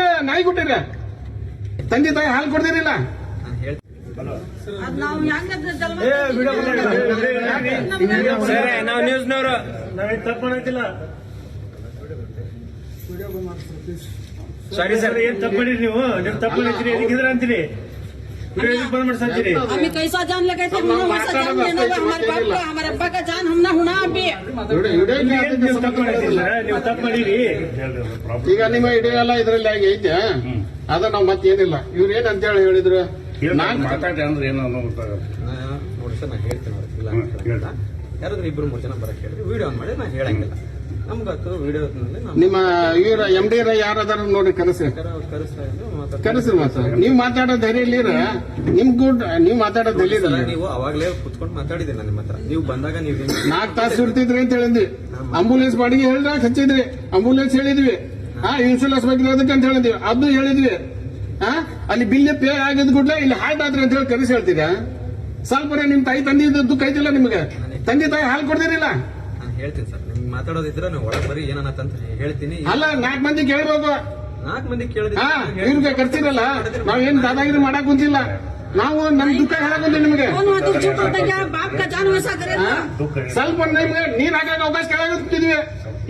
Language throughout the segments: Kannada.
ಏನ್ ನಾಯಿ ಕೊಟ್ಟಿರ ತಂದೆ ತಾಯಿ ಹಾಲು ಕೊಡ್ದಿರಿಲ್ಲ ನಾವು ನ್ಯೂಸ್ನವರು ನಾವೇನು ತಪ್ಪು ಮಾಡಕ್ಕಿಲ್ಲ ಸಾರಿ ಸರ್. ಏನ್ ತಪ್ಪು ಮಾಡಿರಿ ನೀವು? ನೀವು ತಪ್ಪು ಮಾಡಿದ್ರಿ ಎದಕ್ಕಿದ್ರ ಅಂತೀರಿ हमें कैसा जान लगा थे हमने वैसा जान लेना हुआ हमारे बाप का हमारे अब्बा का जान हमने हुना अभी ನೀವು ತಪ್ಪು ಮಾಡಿದ್ದಿಲ್ಲ ನೀವು ತಪ್ಪು ಮಾಡಿರಿ ಈಗ ನಿಮ್ಮ ಇಡೀ ಎಲ್ಲ ಇದ್ರಲ್ಲಿ ಆಗಿ ಐತೆ ಅದ ನಾವ್ ಮತ್ತೇನಿಲ್ಲ ಇವ್ರ ಏನ್ ಅಂತ ಹೇಳಿ ಹೇಳಿದ್ರು ನಾನ್ ಮಾತಾಡಿ ಅಂದ್ರೆ ಏನೋ ಅನ್ನೋ ಗೊತ್ತಾಗಲ್ಲ. ನೋಡಿ ಸರ್ ನಾನು ಹೇಳ್ತೀನಿ ಅವ್ರಿಗೆ ಇಲ್ಲ ಹ್ಮ್, ಅಂತ ಹೇಳಲ್ಲ. ಯಾರಾದ್ರೂ ಇಬ್ರು ಮೂರು ಜನ ಬರಕ್ ಹೇಳಿದ್ರೆ ವಿಡಿಯೋ ಆನ್ ಮಾಡಿ ನಾನು ಹೇಳಂಗಿಲ್ಲ ನಿಮ್ಮ ಇವ್ರ ಎಂ ಡಿ ಯಾರದಾರ ನೋಡಿ ಕನಸ್ರಿ ಕರೆಸ್ತಾ ಮಾತ ನೀವ್ ಮಾತಾಡೋ. ಧೈರ್ಯ ಇಲ್ಲಿರ? ನಿಮ್ ಗುಡ್ ನೀವ್ ಮಾತಾಡೋ ಧೈರ್ಯ ಇಲ್ಲ ನೀವು ಅವಾಗಲೇ ಕುತ್ಕೊಂಡು ಮಾತಾಡಿದ್ರಿ ನನ್ನ ನಿಮ್ಮ ಹತ್ರ? ನೀವು ಬಂದಾಗ ನೀವು ನಾಲ್ಕು ತಾಸು ಇರ್ತಿದ್ರಿ ಅಂತ ಹೇಳಿದ್ವಿ. ಅಂಬುಲೆನ್ಸ್ ಬಾಡಿಗೆ ಹೇಳಿದ್ರೆ ಹಚ್ಚಿದ್ರಿ ಅಂಬುಲೆನ್ಸ್ ಹೇಳಿದ್ವಿ. ಹಾ ಇನ್ಸೂರೆನ್ಸ್ ಬಗ್ಗೆ ಅದಕ್ಕೆ ಅಂತ ಹೇಳಿದ್ವಿ. ಅದು ಹೇಳಿದ್ವಿ. ಹಾ ಅಲ್ಲಿ ಬಿಲ್ ಪೇ ಆಗಿದ್ ಕೂಡಲೇ ಇಲ್ಲಿ ಹಾರ್ಟ್ ಆದ್ರೆ ಅಂತ ಹೇಳಿ ಕರೆಸಿ ಹೇಳ್ತೀರಾ? ಸ್ವಲ್ಪ ನಿಮ್ ತಾಯಿ ತಂದೆ ದುಃಖ ಐತಿಲ್ಲ ನಿಮ್ಗೆ. ತಂದೆ ತಾಯಿ ಹಾಲು ಕೊಡ್ದಿರಿಲ್ಲ ನಾನು ಹೇಳ್ತೀನಿ ಸರ್. ನಿಮ್ಗೆ ಮಾತಾಡೋದಿದ್ರೆ ನೀವು ಒಳಗೆ ಬರೀ ಅಂತ ಹೇಳ್ತೀನಿ. ಅಲ್ಲ ನಾಲ್ಕು ಮಂದಿ ಕೇಳ್ಬೇಕು ನಾಲ್ಕು ಮಂದಿ ಹಾ ಇವ್ರಿಗೆ ಕರ್ತೀರಲ್ಲ ನಾವೇನ್ ದಾದಾಗಿರಿ ಮಾಡಕ್ ಕುಂತಿಲ್ಲ ನಾವು ನಮ್ ದುಃಖ ಹೇಳಕ್ ನಿಮಗೆ. ಸ್ವಲ್ಪ ನಿಮ್ಗೆ ನೀರ್ ಹಾಕಕ್ ಅವಕಾಶ ಕೇಳಿದ್ವಿ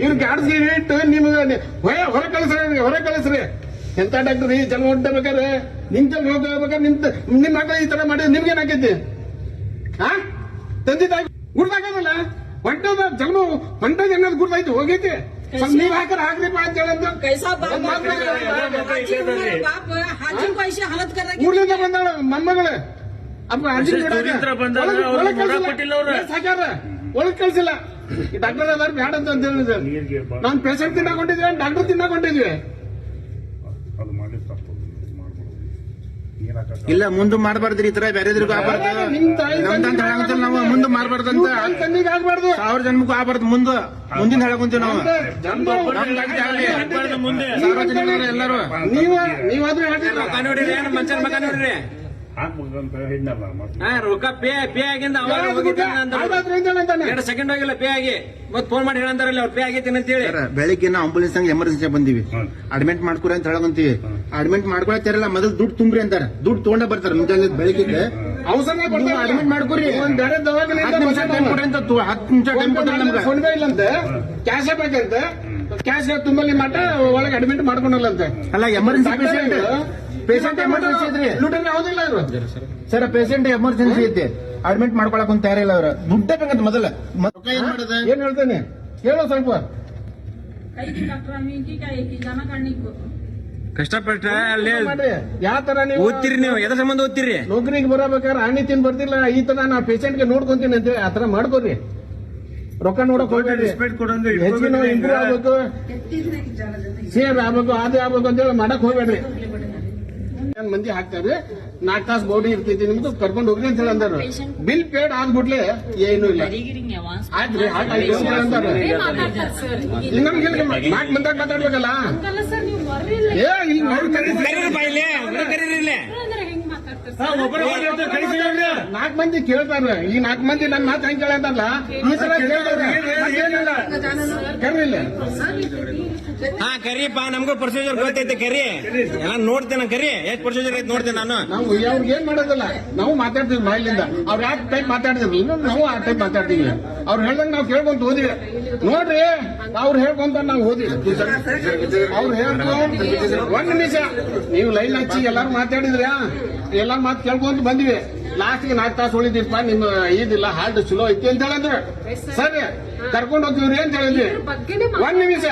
ಇವ್ರ ಗಾಡ್ಸಿ ಇಟ್ಟು ನಿಮ್ಗೆ ಹೊರ ಕಳಿಸ್ರಿ ಹೊರ ಕಳಿಸ್ರಿ. ಎಂತ ಡಾಕ್ಟರ್ ಈ ಜನ ಹೊಡ್ಡಬೇಕಾದ್ರೆ ನಿಂತ ಹೋಗ್ಬೇಕಾದ್ರೆ ನಿಂತ ನಿಮ್ಮ ಮಕ್ಕಳು ಈ ತರ ಮಾಡಿದ್ರೆ ನಿಮ್ಗೆ ಏನಾಕೈತಿ ಹಾ ತಂದಿದ್ದಾಗ ಗುಡ್ದಾಗದಲ್ಲ ಹೊಂಟದ ಜನ ಹೊಂಟದ ಅನ್ನೋದು ಗುರ್ತಾಯ್ತು ಹೋಗೈತಿ. ನೀವ್ ಹಾಕರ್ ಹಾಕ್ರಿಪ್ಪ ಅಂತ ಹೇಳಂತ ಊರ್ಲಿಂದ ಬಂದಾಳ ಮೊಮ್ಮಗಳು. ಅಪ್ಪ ಹಾಕ್ಯಾರ. ಒಳಗ್ ಕಳ್ಸಿಲ್ಲ. ಡಾಕ್ಟರ್ ಅದಾರ ಬ್ಯಾಡ ಅಂತ ಹೇಳಿದ್ರೆ. ನಾನ್ ಪೇಷಂಟ್ ತಿನ್ನಾಕೊಂಡಿದ್ವಿ ಡಾಕ್ಟರ್ ತಿನ್ನಾಕೊಂಡಿದ್ವಿ ಇಲ್ಲ ಮುಂದೆ ಮಾಡಬಾರ್ದ್ರಿ ಈ ತರ ಬೇರೆದ್ರಿಗೂ ಆಗ್ಬಾರ್ದು. ನಮ್ದಂತ ಹೇಳಂತಲ್ಲ ನಾವು ಮುಂದೆ ಮಾಡಬಾರ್ದಂತ ತಂದಿಗೆ ಆಗ್ಬಾರ್ದು. ಸಾವಿರ ಜನ್ಮಕ್ಕೂ ಆಗ್ಬಾರ್ದು ಮುಂದೆ. ಮುಂದಿನ ಹೇಳಕೊಂತೀವಿ ನಾವು. ಜನ್ಮ ನಮ್ದಾಗ್ಲಿ ಆಗ್ಲಿ. ಆಗ್ಬಾರ್ದು ಮುಂದೆ. ಸಾರ್ವಜನಿಕರು ಎಲ್ಲರೂ. ನೀವ ನೀವಾದ್ರೂ ಹೇಳ್ತಿಲ್ಲ ಮಗ ನೋಡಿರಿ. ಮತ್ತೆ ಹಾ ರೊಕ್ಕ ಪೇ ಪೇ ಆಗಿಂದ ಅವಾಗ ಹೋಗಿದ್ದಾನೆ ಅಂತ ಎರಡು ಸೆಕೆಂಡ್ ಹೋಗಿಲ್ಲ ಪೇ ಆಗಿ. ಮತ್ ಫೋನ್ ಮಾಡಿ ಹೇಳಂತಾರಲ್ಲ ಅವ್ರು ಪೇ ಆಗೈತಿ ಅಂತ ಹೇಳಿ ಸರ್, ಬೆಳಿಗ್ಗೆ ನಾವು ಆಂಬುಲೆನ್ಸ್ ಎಮರ್ಜೆನ್ಸಿ ಬಂದಿವಿ. ಅಡ್ಮಿಟ್ ಮಾಡ್ಕೊರಿ ಅಂತ ಹೇಳಕಂತೀವಿ. ಅಡ್ಮಿಟ್ ಮಾಡ್ಕೊಳತ್ತಾರಲ್ಲ ಮೊದಲು ದುಡ್ಡು ತುಂಬ್ರಿ ಅಂತಾರ. ದುಡ್ಡು ತಗೊಂಡ ಬರ್ತಾರ ಮುಂಜಾನೆ ಬೆಳಿಗ್ಗೆ ಅಡ್ಮಿಟ್ ಮಾಡ್ಕೊರಿ. ಒಂದ್ ಬೇರೆ ದವಾಖಾನೆಯಿಂದ ಹತ್ತು ನಿಮಿಷ ಟೈಮ್ ಕೊಡ್ರಿ ಅಂತ ಹತ್ತು ನಿಮಿಷ ಟೈಮ್ ಕೊಡ್ರಿ ನಮ್ಗೆ. ಫೋನ್ ಪೇ ಇಲ್ಲಂತೆ ಕ್ಯಾಶ್ ಬೇಕಂತ ಕ್ಯಾಶ್ ತುಂಬಲ್ಲಿ ಮಟ್ಟ ಒಳಗೆ ಅಡ್ಮಿಟ್ ಮಾಡ್ಕೊಂಡಲ್ಲಂತೆ. ಅಲ್ಲ ಎಮರ್ಜೆನ್ಸಿ ಪೇಷಂಟ್ ಪೇಷಂಟ್ ಎಮರ್ಜೆನ್ಸಿ ಐತ್ರಿ ಲೂಟನ್ ಯಾವುದಿಲ್ಲ ಇವರು. ಸರ್ ಪೇಷಂಟ್ ಎಮರ್ಜೆನ್ಸಿ ಐತೆ ಅಡ್ಮಿಟ್ ಮಾಡ್ಕೊಳಕ್ ಒಂದು ತಯಾರಿಲ್ಲ ಅವ್ರ. ದುಡ್ಡ ಬೇಕಂತ ಮೊದಲ. ಏನ್ ಹೇಳ್ತೇನೆ? ಹೇಳೋ ಸ್ವಲ್ಪ. ಕಷ್ಟಪಟ್ಟ ಅಲ್ಲಿ ಯಾವ ತರ ನೀವು? ಓದ್ತೀರಿ ನೀವು? ಎದ ಸಂಬಂಧ ಓದ್ತಿರಿ? ನೌಕರಿಗೆ ಬರಬೇಕಾದ್ರೆ ಹಣ್ಣಿ ತಿನ್ ಬರ್ತಿಲ್ಲ ಈ ತರ ನಾ ಪೇಷಂಟ್ಗೆ ನೋಡ್ಕೊಂತೀನಿ ಅಂತೇಳಿ ಆ ತರ ಮಾಡ್ಕೊರಿ ರೊಕ್ಕ ನೋಡಕ್ ಹೋಗ್ಬೇಡ್ರಿ ರೆಸ್ಪೆಕ್ಟ್ ಕೊಡಂಗ ಹೆಚ್ಚಿನ ಇಂಪ್ರೂವ್ ಆಗ್ಬೇಕು. ಸೇರ್ ಆಗ್ಬೇಕು ಅದೇ ಆಗ್ಬೇಕು ಅಂತ ಹೇಳಿ ಮಾಡಕ್ ಹೋಗ್ಬೇಡ್ರಿ. ಮಂದಿ ಹಾಕ್ತಾರೆ? ನಾಲ್ಕು ತಾಸು ಬೋರ್ಡಿ ಇರ್ತೈತಿ ನಿಮ್ದು ಕರ್ಕೊಂಡು ಹೋಗ್ರಿ ಅಂತ ಹೇಳಿ ಅಂದಾರ. ಬಿಲ್ ಪೇಡ್ ಆಗ್ಬಿಟ್ಲೆ ಏನು ಇಲ್ಲ. ಆಯ್ತ್ರಿ ಇನ್ನೊಂದು ಮಾತಾಡ್ಬೇಕಲ್ಲ. ಏ ಇಲ್ಲಿ. ನಾಲ್ಕು ಮಂದಿ ಕೇಳ್ತಾರೆ ಈ ನಾಲ್ಕು ಮಂದಿ ನನ್ನ ಮಾತು ಹೆಂಗ್ ಕೇಳಂತಲ್ಲ ಈ ಸಲ ಕೇಳಿಲ್ಲ ಹಾ ಕರಿಪ್ಪ ನಮ್ಗೂ ಪ್ರೊಸೀಜರ್ ಗೊತ್ತೈತೆ ಕರಿ ಎಲ್ಲ ನೋಡ್ತೇನೆ ಕರಿ ಎಷ್ಟು ಪ್ರೊಸೀಜರ್ ಐತೆ ನೋಡ್ತೇನೆ ನಾನು. ನಾವು ಅವ್ರಿಗೆ ಏನ್ ಮಾಡೋದಿಲ್ಲ ನಾವು ಮಾತಾಡ್ತೀವಿ ಬಾಯಿಲಿಂದ. ಅವ್ರು ಯಾವ ಟೈಪ್ ಇನ್ನೊಂದು ನಾವು ಆ ಟೈಪ್ ಮಾತಾಡ್ತೀವಿ ಅವ್ರು ಹೇಳ್ದಂಗ ನಾವು ಕೇಳ್ಕೊಂತ ಹೋದಿವಿ. ನೋಡ್ರಿ ಅವ್ರು ಹೇಳ್ಕೊಂತ ನಾವು ಓದಿವಿ ಅವ್ರು ಹೇಳ್ಕೊಂತ ಒಂದ್ ನಿಮಿಷ. ನೀವು ಲೈನ್ ಹಚ್ಚಿ ಎಲ್ಲಾರು ಮಾತಾಡಿದ್ರ್ಯಾ? ಎಲ್ಲಾರು ಮಾತು ಕೇಳ್ಕೊಂತ ಬಂದ್ವಿ. ಲಾಸ್ಟ್ಗೆ ನಾಲ್ಕು ತಾಸು ಉಳಿದಿಪ್ಪ ನಿಮ್ಮ ಇದಿಲ್ಲ ಹಾರ್ಟ್ ಚಲೋ ಐತಿ ಅಂತ ಹೇಳಿದ್ರು. ಸರಿ ಕರ್ಕೊಂಡು ಹೋಗ್ತೀವ್ರಿ ಅಂತ ಹೇಳಿದ್ವಿ. ಒಂದ್ ನಿಮಿಷ.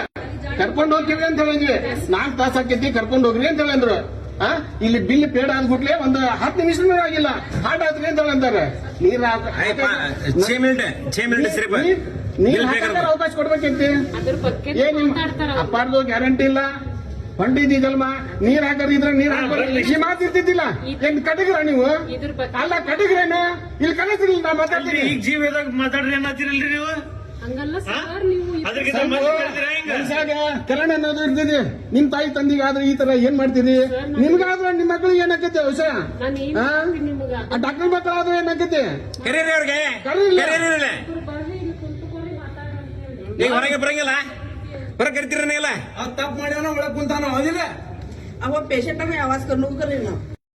ಕರ್ಕೊಂಡು ಹೋಗ್ತೀವಿ ಅಂತ ಹೇಳಿದ್ವಿ. ನಾಲ್ಕು ತಾಸು ಆಕೈತಿ ಕರ್ಕೊಂಡು ಹೋಗ್ರಿ ಅಂತ ಹೇಳಿದ್ರು. ಆ? ಇಲ್ಲಿ ಬಿಲ್ ಪೇಡ ಅಂದ್ಬಿಟ್ಲೆ ಒಂದು ಹತ್ತು ನಿಮಿಷ ಆಗಿಲ್ಲ. ಹಾರ್ಟ್ ಆದ್ರಿ ಅಂತ ಹೇಳಂತಾರೆ ನೀರ್ ನೀರ್- ಅವಕಾಶ ಕೊಡ್ಬೇಕಂತೆ. ಅಪ್ಪಾರ್ದು ಗ್ಯಾರಂಟಿ ಇಲ್ಲ. ಹೊಂಡಿದ್ದೀಗಲ್ಮ ನೀರ್ ಹಾಕದಿದ್ರೆ ಇದ್ರೆ ನೀರ್ ಹಾಕೋರಿ ಈ ಮಾತು ಇರ್ತಿದ್ದಿಲ್ಲ. ಏನ್ ಕಟಗ್ರ ನೀವು? ಅಲ್ಲ ಕಟಗ್ರೇನು ಇಲ್ಲಿ ಕಲಿಸ್ರಿ ನಾ ಮಾತಾಡ್ತೀನಿ. ಈಗ ಜೀವದಾಗ ಮಾತಾಡ್ರಿ ಅನ್ನತ್ತಿರಲ್ರಿ ನೀವು? ಕಲ್ಯಾಣ ಅನ್ನೋದು ಇರ್ತದೆ. ನಿಮ್ ತಾಯಿ ತಂದಿಗೆ ಆದ್ರೆ ಈ ತರ ಏನ್ ಮಾಡ್ತೀರಿ? ನಿಮ್ಗಾದ್ರೆ ನಿಮ್ ಮಕ್ಳಿಗೆ ಏನಾಕೈತೆ ಹೊಸ ಡಾಕ್ಟರ್ ಮಕ್ಕಳಾದ್ರೆ ಏನಾಕೈತಿ ಕರೀರಿ ಅವ್ರಿಗೆ. ಕರೀರಿ. ಈಗ ಹೊರಗೆ ಬರಂಗಿಲ್ಲ. ಬರ ಕರಿತೀರ ಇಲ್ಲ? ತಪ್ಪು ಮಾಡ್ಯಾವ ಒಳಗೆ ಕುಂತಾನ ಅದಿಲ್ಲ ಅವ ಪೇಷಂಟ್ ಆಮೇಲೆ ಆವಾಜ್ ಕರ್ನೂ ಕರೀರಿ ನಾವು.